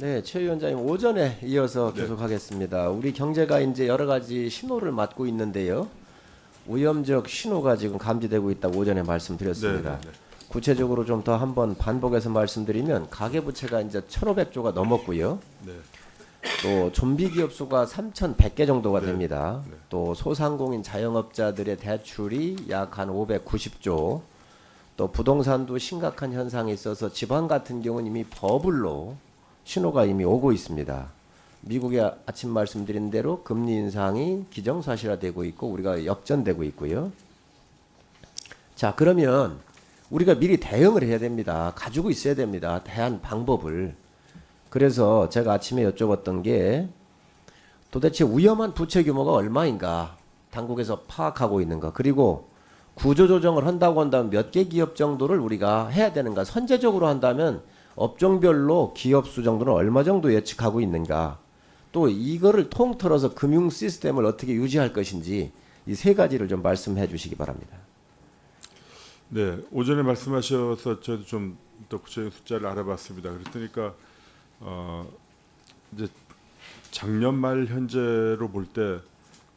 네, 최 위원장님 오전에 이어서 네. 계속하겠습니다. 우리 경제가 이제 여러 가지 신호를 맞고 있는데요. 오염적 신호가 지금 감지되고 있다고 오전에 말씀드렸습니다. 네, 네, 네. 구체적으로 좀 더 한번 반복해서 말씀드리면 가계부채가 이제 1,500조가 넘었고요. 네. 또 좀비 기업 수가 3,100개 정도가 네. 됩니다. 네. 또 소상공인 자영업자들의 대출이 약 한 590조. 또 부동산도 심각한 현상이 있어서 지방 같은 경우는 이미 버블로 신호가 이미 오고 있습니다. 미국의 아- 아침 말씀드린 대로 금리 인상이 기정사실화되고 있고 우리가 역전되고 있고요. 자, 그러면 우리가 미리 대응을 해야 됩니다. 가지고 있어야 됩니다. 대한 방법을. 그래서 제가 아침에 여쭤봤던 게 도대체 위험한 부채 규모가 얼마인가 당국에서 파악하고 있는가 그리고 구조조정을 한다고 한다면 몇 개 기업 정도를 우리가 해야 되는가 선제적으로 한다면 업종별로 기업 수 정도는 얼마 정도 예측하고 있는가 또 이거를 통틀어서 금융 시스템을 어떻게 유지할 것인지 이 세 가지를 좀 말씀해 주시기 바랍니다. 네, 오전에 말씀하셔서 저도 좀 더 구체적인 숫자를 알아봤습니다. 그랬더니까 어, 이제 작년 말 현재로 볼때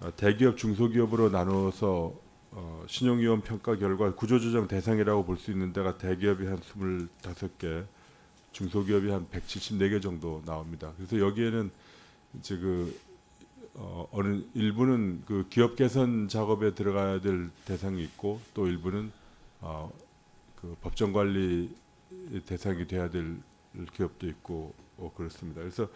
어, 대기업 중소기업으로 나누어서 어, 신용위험 평가 결과 구조조정 대상이라고 볼 수 있는 데가 대기업이 한 25개, 중소기업이 한 174개 정도 나옵니다. 그래서 여기에는 이제 그 어, 어느 일부는 그 기업 개선 작업에 들어가야 될 대상이 있고 또 일부는 어, 그 법정 관리 대상이 돼야 될 기업도 있고 어, 그렇습니다. 그래서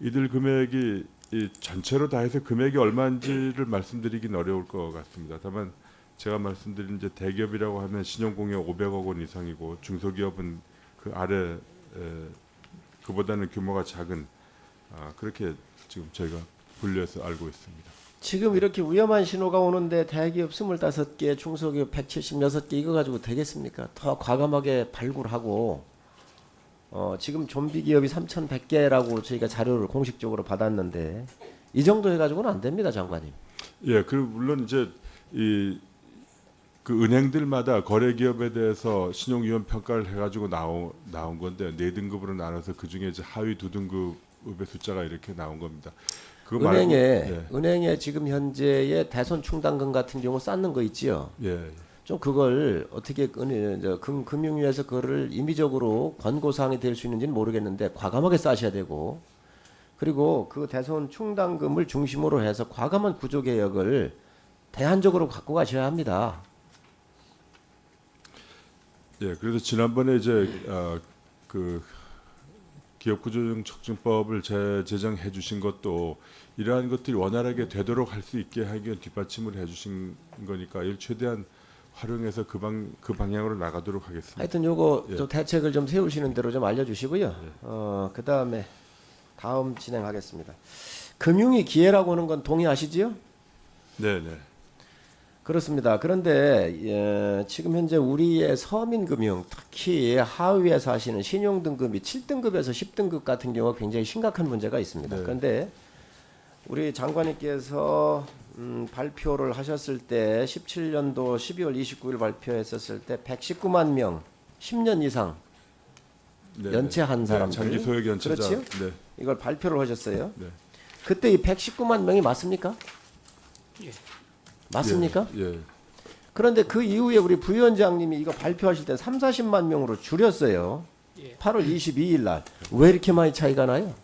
이들 금액이 이 전체로 다 해서 금액이 얼마인지를 말씀드리긴 어려울 것 같습니다. 다만 제가 말씀드린 이제 대기업이라고 하면 신용공여 500억 원 이상이고 중소기업은 그 아래 에, 그보다는 규모가 작은 아, 그렇게 지금 저희가 분류해서 알고 있습니다. 지금 이렇게 위험한 신호가 오는데 대기업 25개, 중소기업 176개 이거 가지고 되겠습니까? 더 과감하게 발굴하고 어, 지금 좀비 기업이 3,100개라고 저희가 자료를 공식적으로 받았는데 이 정도 해가지고는 안 됩니다, 장관님. 예, 그 물론 이제 이 그 은행들마다 거래 기업에 대해서 신용 위험 평가를 해가지고 나오, 나온 건데 네 등급으로 나눠서 그 중에 이제 하위 두 등급의 숫자가 이렇게 나온 겁니다. 그거 은행에 예, 은행에 지금 현재의 대손 충당금 같은 경우 쌓는 거 있지요. 예, 좀 그걸 어떻게 은- 저 금, 금융위에서 그거를 임의적으로 권고 사항이 될 수 있는지는 모르겠는데 과감하게 싸셔야 되고 그리고 그 대손 충당금을 중심으로 해서 과감한 구조 개혁을 대안적으로 갖고 가셔야 합니다. 예. 그래서 지난번에 이제 어, 그 기업구조조정 촉진법을 재제정해 주신 것도 이러한 것들이 원활하게 되도록 할 수 있게 하기 위한 뒷받침을 해 주신 거니까 이를 최대한 활용해서 그 방 그 방향으로 나가도록 하겠습니다. 하여튼 요거 예. 좀 대책을 좀 세우시는 대로 좀 알려주시고요. 예. 어, 그 다음에 다음 진행하겠습니다. 금융이 기회라고 하는 건 동의하시지요? 네, 네. 그렇습니다. 그런데 예, 지금 현재 우리의 서민금융 특히 하위에 사시는 신용등급이 7등급에서 10등급 같은 경우가 굉장히 심각한 문제가 있습니다. 네. 그런데 우리 장관님께서 음, 발표를 하셨을 때 17년도 12월 29일 발표했었을 때 119만 명 10년 이상 네, 연체한 네. 사람들. 장기 소액 연체자. 그렇지요? 네, 이걸 발표를 하셨어요. 네. 그때 이 119만 명이 맞습니까? 예. 맞습니까? 예, 예. 그런데 그 이후에 우리 부위원장님이 이거 발표하실 때 3, 40만 명으로 줄였어요. 예. 8월 22일 날. 왜 이렇게 많이 차이가 나요?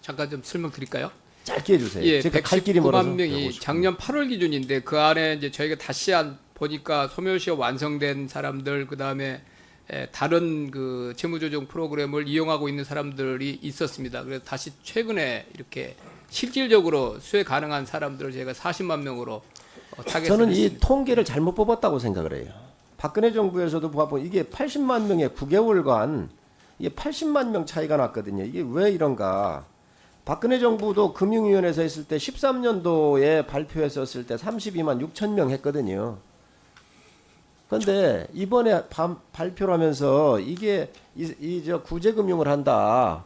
잠깐 좀 설명드릴까요? 짧게 해주세요. 예, 제가 갈 길이 멀어서. 119만 명이 159. 작년 8월 기준인데 그 안에 이제 저희가 다시 한 보니까 소멸시효 완성된 사람들 그 다음에 다른 그 재무조정 프로그램을 이용하고 있는 사람들이 있었습니다. 그래서 다시 최근에 이렇게 실질적으로 수혜 가능한 사람들을 저희가 40만 명으로 어, 타겟을 저는 이 했습니다. 통계를 잘못 뽑았다고 생각을 해요. 박근혜 정부에서도 봐보면 이게 80만 명의 9개월간 이게 80만 명 차이가 났거든요. 이게 왜 이런가? 박근혜 정부도 금융위원회에서 했을 때 13년도에 발표했었을 때 32만 6천 명 했거든요. 그런데 이번에 바- 발표를 하면서 이게 이 저 구제금융을 한다.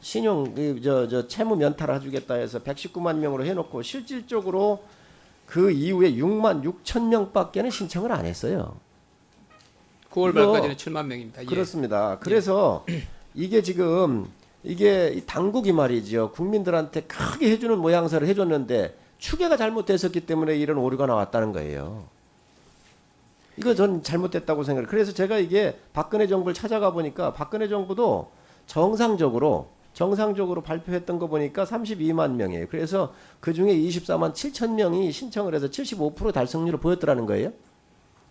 신용 저저 채무 면탈을 해주겠다 해서 119만 명으로 해놓고 실질적으로 그 이후에 6만 6천 명밖에는 신청을 안 했어요. 9월 이거- 말까지는 7만 명입니다. 예. 그렇습니다. 그래서 이게 지금 이게 이 당국이 말이죠. 국민들한테 크게 해주는 모양새를 해줬는데 추계가 잘못됐었기 때문에 이런 오류가 나왔다는 거예요. 이거 전 잘못됐다고 생각해요. 그래서 제가 이게 박근혜 정부를 찾아가 보니까 박근혜 정부도 정상적으로 정상적으로 발표했던 거 보니까 32만 명이에요. 그래서 그 중에 24만 7천 명이 신청을 해서 75% 달성률을 보였더라는 거예요.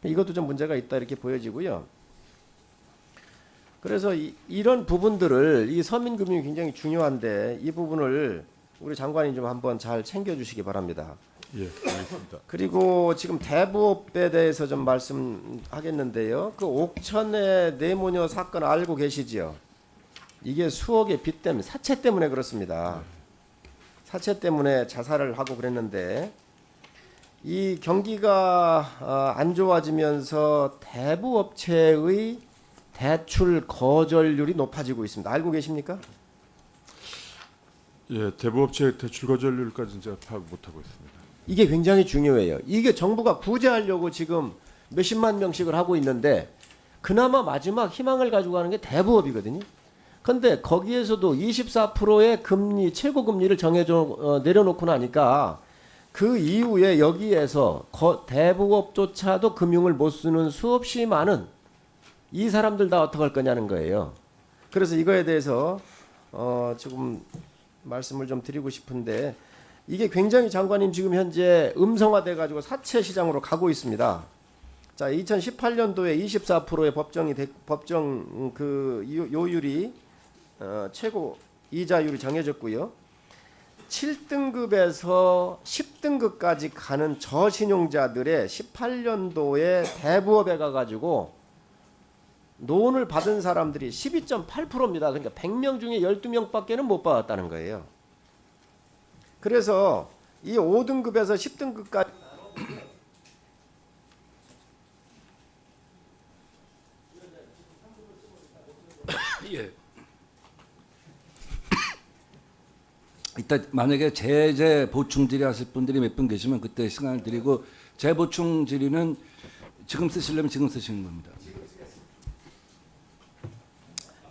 이것도 좀 문제가 있다 이렇게 보여지고요. 그래서 이, 이런 부분들을 이 서민금융이 굉장히 중요한데 이 부분을 우리 장관님 좀 한번 잘 챙겨주시기 바랍니다. 예, 알겠습니다. 그리고 지금 대부업에 대해서 좀 말씀하겠는데요. 그 옥천의 뇌모녀 사건 알고 계시지요? 이게 수억의 빚 때문에 사채 때문에 그렇습니다. 사채 때문에 자살을 하고 그랬는데 이 경기가 어, 안 좋아지면서 대부업체의 대출 거절률이 높아지고 있습니다. 알고 계십니까? 예, 대부업체 대출 거절률까지는 제가 파악 못 하고 있습니다. 이게 굉장히 중요해요. 이게 정부가 구제하려고 지금 몇십만 명씩을 하고 있는데 그나마 마지막 희망을 가지고 가는 게 대부업이거든요. 근데 거기에서도 24%의 금리 최고 금리를 정해줘 어, 내려놓고 나니까 그 이후에 여기에서 거, 대부업조차도 금융을 못 쓰는 수없이 많은 이 사람들 다 어떡할 거냐는 거예요. 그래서 이거에 대해서 어, 지금 말씀을 좀 드리고 싶은데 이게 굉장히 장관님 지금 현재 음성화돼 가지고 사채 시장으로 가고 있습니다. 자, 2018년도에 24%의 법정이 대- 법정 음, 그 요- 요율이 어, 최고 이자율이 정해졌고요. 7등급에서 10등급까지 가는 저신용자들의 18년도에 대부업에 가가지고 논을 받은 사람들이 12.8%입니다. 그러니까 100명 중에 12명밖에는 못 받았다는 거예요. 그래서 이 5등급에서 10등급까지 예. 이따 만약에 제재 보충 질의 하실 분들이 몇 분 계시면 그때 시간을 드리고 재보충 질의는 지금 쓰시려면 지금 쓰시는 겁니다.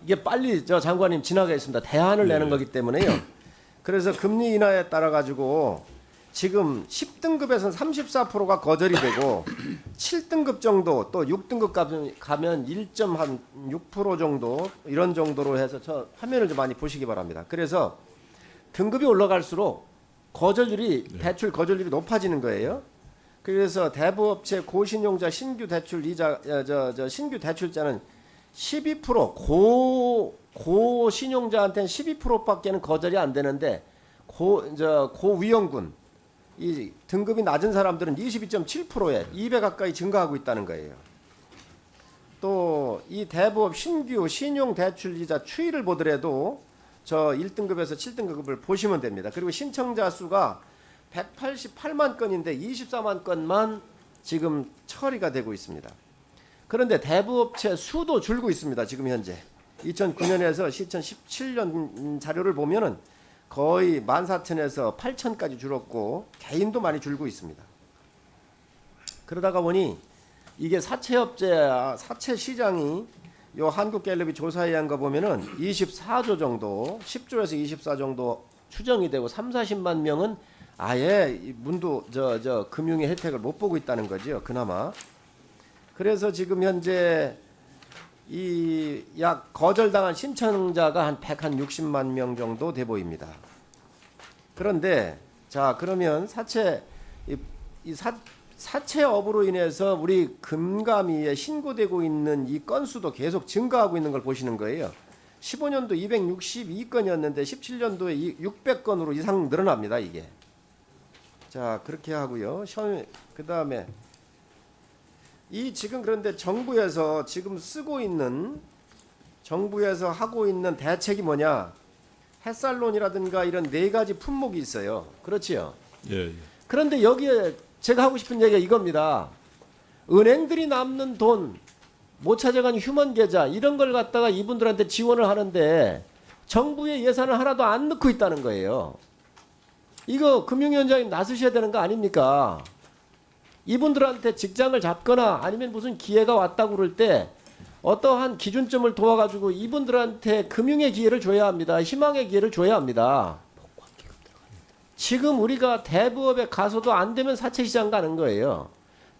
이게 빨리 저 장관님 지나가겠습니다. 대안을 내는 거기 때문에요. 그래서 금리 인하에 따라 가지고 지금 10등급에서는 34%가 거절이 되고 7등급 정도 또 6등급 가면, 가면 1.6% 정도 이런 정도로 해서 저 화면을 좀 많이 보시기 바랍니다. 그래서 등급이 올라갈수록 거절률이 대출 거절률이 높아지는 거예요. 그래서 대부업체 고신용자 신규 대출 이자 어, 저, 저 신규 대출자는 12%고 고 신용자한테는 12%밖에는 거절이 안 되는데 고저 고위험군 이 등급이 낮은 사람들은 22.7%에 2배 가까이 증가하고 있다는 거예요. 또 이 대부업 신규 신용 대출 이자 추이를 보더라도 저 1등급에서 7등급을 보시면 됩니다. 그리고 신청자 수가 188만 건인데 24만 건만 지금 처리가 되고 있습니다. 그런데 대부업체 수도 줄고 있습니다. 지금 현재 2009년에서 2017년 자료를 보면은 거의 14,000에서 8,000까지 줄었고 개인도 많이 줄고 있습니다. 그러다가 보니 이게 사채업체 사채 시장이 요 한국갤럽이 조사에 한거 보면은 24조 정도, 10조에서 24 정도 추정이 되고 3, 40만 명은 아예 이 문도 저 저 금융의 혜택을 못 보고 있다는 거죠. 그나마. 그래서 지금 현재 이 약 거절당한 신청자가 한 160만 명 정도 돼 보입니다. 그런데 자 그러면 사채 이, 이 사, 사채업으로 인해서 우리 금감위에 신고되고 있는 이 건수도 계속 증가하고 있는 걸 보시는 거예요. 15년도 262건이었는데 17년도에 600건으로 이상 늘어납니다 이게. 자 그렇게 하고요. 그 다음에 이 지금 그런데 정부에서 지금 쓰고 있는 정부에서 하고 있는 대책이 뭐냐? 햇살론이라든가 이런 네 가지 품목이 있어요. 그렇지요. 예, 예. 그런데 여기에 제가 하고 싶은 얘기가 이겁니다. 은행들이 남는 돈 못 찾아간 휴먼 계좌 이런 걸 갖다가 이분들한테 지원을 하는데 정부의 예산을 하나도 안 넣고 있다는 거예요. 이거 금융위원장님 나서셔야 되는 거 아닙니까? 이분들한테 직장을 잡거나 아니면 무슨 기회가 왔다고 그럴 때 어떠한 기준점을 도와가지고 이분들한테 금융의 기회를 줘야 합니다. 희망의 기회를 줘야 합니다. 지금 우리가 대부업에 가서도 안 되면 사채 시장 가는 거예요.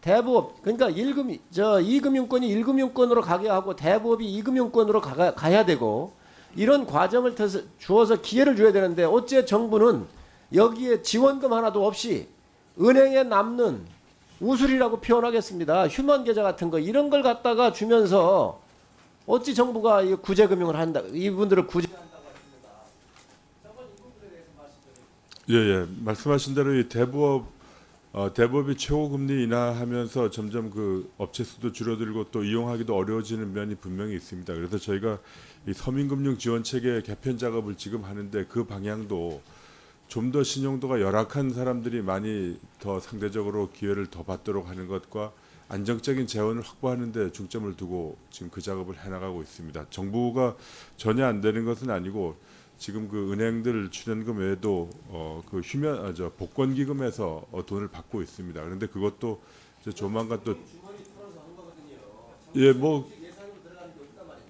대부업 그러니까 1금 저 2금융권이 1금융권으로 가게 하고 대부업이 2금융권으로 가, 가야 되고 이런 과정을 터서, 주어서 기회를 줘야 되는데 어째 정부는 여기에 지원금 하나도 없이 은행에 남는 우술이라고 표현하겠습니다. 휴먼 계좌 같은 거 이런 걸 갖다가 주면서 어찌 정부가 이 구제 금융을 한다 이분들을 구제 예, 예. 말씀하신 대로 이 대부업 어, 대부업이 최고 금리 인하하면서 점점 그 업체 수도 줄어들고 또 이용하기도 어려워지는 면이 분명히 있습니다. 그래서 저희가 이 서민금융 지원 체계 개편 작업을 지금 하는데 그 방향도 좀 더 신용도가 열악한 사람들이 많이 더 상대적으로 기회를 더 받도록 하는 것과 안정적인 재원을 확보하는 데 중점을 두고 지금 그 작업을 해나가고 있습니다. 정부가 전혀 안 되는 것은 아니고 지금 그 은행들 출연금 외에도 어 그 휴면 아, 저 복권 기금에서 어, 돈을 받고 있습니다. 그런데 그것도 이제 조만간 또 예, 뭐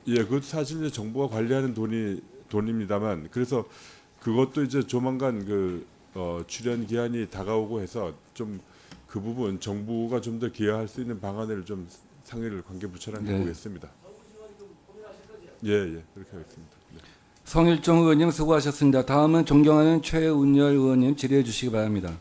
예, 그 사실 이제 정부가 관리하는 돈이 돈입니다만 그래서 그것도 이제 조만간 그 어, 출연 기한이 다가오고 해서 좀 그 부분 정부가 좀 더 기여할 수 있는 방안을 좀 상의를 관계 부처랑 네. 해보겠습니다. 예, 예, 그렇게 하겠습니다. 네. 성일종 의원님 수고하셨습니다. 다음은 존경하는 최운열 의원님 질의해 주시기 바랍니다.